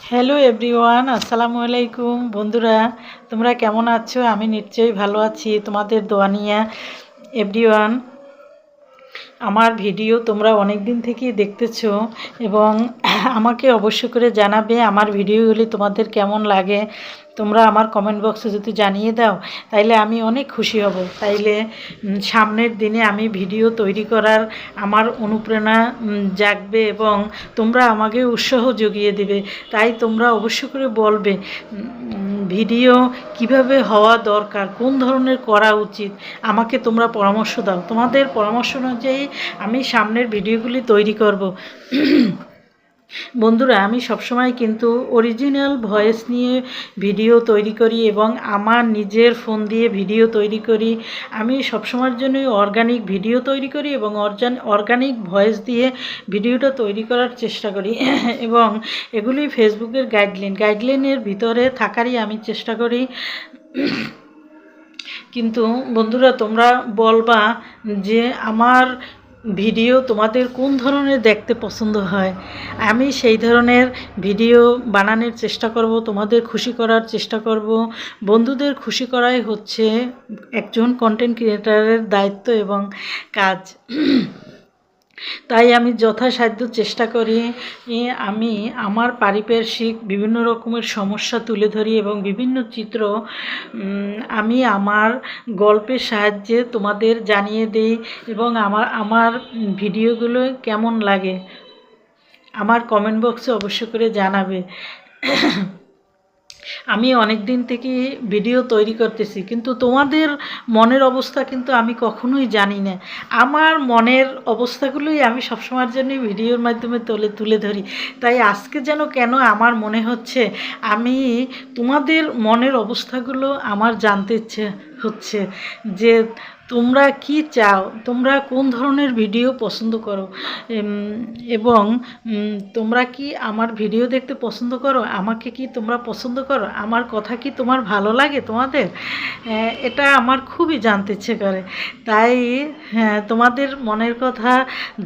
Hello everyone আসসালামু আলাইকুম বন্ধুরা, তোমরা কেমন আছো? আমি নিশ্চয়ই ভালো আছি। তোমাদের দোয়া নিয়ে এভরিওয়ান আমার ভিডিও তোমরা অনেক দিন থেকেই দেখতেছো এবং আমাকে অবশ্য করে জানাবে আমার ভিডিওগুলি তোমাদের কেমন লাগে। তোমরা আমার কমেন্ট বক্সে যদি জানিয়ে দাও, তাইলে আমি অনেক খুশি হব। তাইলে সামনের দিনে আমি ভিডিও তৈরি করার আমার অনুপ্রেরণা জাগবে এবং তোমরা আমাকে উৎসাহ জুগিয়ে দিবে। তাই তোমরা অবশ্য করে বলবে ভিডিও কীভাবে হওয়া দরকার, কোন ধরনের করা উচিত, আমাকে তোমরা পরামর্শ দাও। তোমাদের পরামর্শ অনুযায়ী আমি সামনের ভিডিওগুলি তৈরি করব। বন্ধুরা, আমি সবসময় কিন্তু অরিজিনাল ভয়েস নিয়ে ভিডিও তৈরি করি এবং আমার নিজের ফোন দিয়ে ভিডিও তৈরি করি। আমি সবসময়ের জন্যই অর্গানিক ভিডিও তৈরি করি এবং অরজান অর্গানিক ভয়েস দিয়ে ভিডিওটা তৈরি করার চেষ্টা করি। এবং এগুলি ফেসবুকের গাইডলাইন গাইডলাইনের ভিতরে থাকারই আমি চেষ্টা করি। কিন্তু বন্ধুরা, তোমরা বলবা যে আমার ভিডিও তোমাদের কোন ধরনের দেখতে পছন্দ হয়? আমি সেই ধরনের ভিডিও বানানোর চেষ্টা করব, তোমাদের খুশি করার চেষ্টা করব। বন্ধুদের খুশি করাই হচ্ছে একজন কন্টেন্ট ক্রিয়েটারের দায়িত্ব এবং কাজ। তাই আমি যথাসাধ্য চেষ্টা করি আমি আমার পারিপার্শ্বিক বিভিন্ন রকমের সমস্যা তুলে ধরি এবং বিভিন্ন চিত্র আমি আমার গল্পের সাহায্যে তোমাদের জানিয়ে দেই এবং আমার আমার ভিডিওগুলো কেমন লাগে, আমার কমেন্ট বক্সে অবশ্য করে জানাবে। আমি অনেক দিন থেকে ভিডিও তৈরি করতেছি, কিন্তু তোমাদের মনের অবস্থা কিন্তু আমি কখনোই জানি না। আমার মনের অবস্থাগুলোই আমি সবসময়ের জন্য ভিডিওর মাধ্যমে তুলে তুলে ধরি। তাই আজকে যেন কেন আমার মনে হচ্ছে, আমি তোমাদের মনের অবস্থাগুলো আমার জানতে ইচ্ছে হচ্ছে যে তোমরা কি চাও? তোমরা কোন ধরনের ভিডিও পছন্দ করো? এবং তোমরা কি আমার ভিডিও দেখতে পছন্দ করো? আমাকে কি তোমরা পছন্দ করো? আমার কথা কি তোমার ভালো লাগে তোমাদের? এটা আমার খুবই জানতে ইচ্ছে করে। তাই হ্যাঁ তোমাদের মনের কথা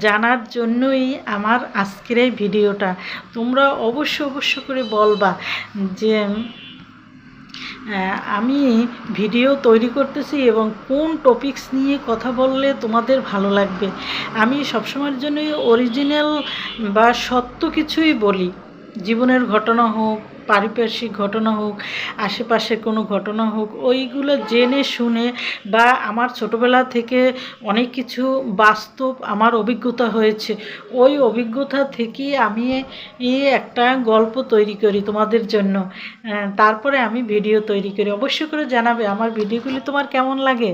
জানার জন্যই আমার আজকের এই ভিডিওটা তোমরা অবশ্য অবশ্য করে বলবা যে আমি ভিডিও তৈরি করতেছি এবং কোন টপিকস নিয়ে কথা বললে তোমাদের ভালো লাগবে? আমি সবসময়ের জন্যই অরিজিনাল বা সত্য কিছুই বলি। জীবনের ঘটনা হোক, পারিপার্শ্বিক ঘটনা হোক, আশেপাশে কোনো ঘটনা হোক, ওইগুলো জেনে শুনে বা আমার ছোটোবেলা থেকে অনেক কিছু বাস্তব আমার অভিজ্ঞতা হয়েছে। ওই অভিজ্ঞতা থেকেই আমি একটা গল্প তৈরি করি তোমাদের জন্য। তারপরে আমি ভিডিও তৈরি করি। অবশ্যই করে জানাবে আমার ভিডিওগুলি তোমার কেমন লাগে?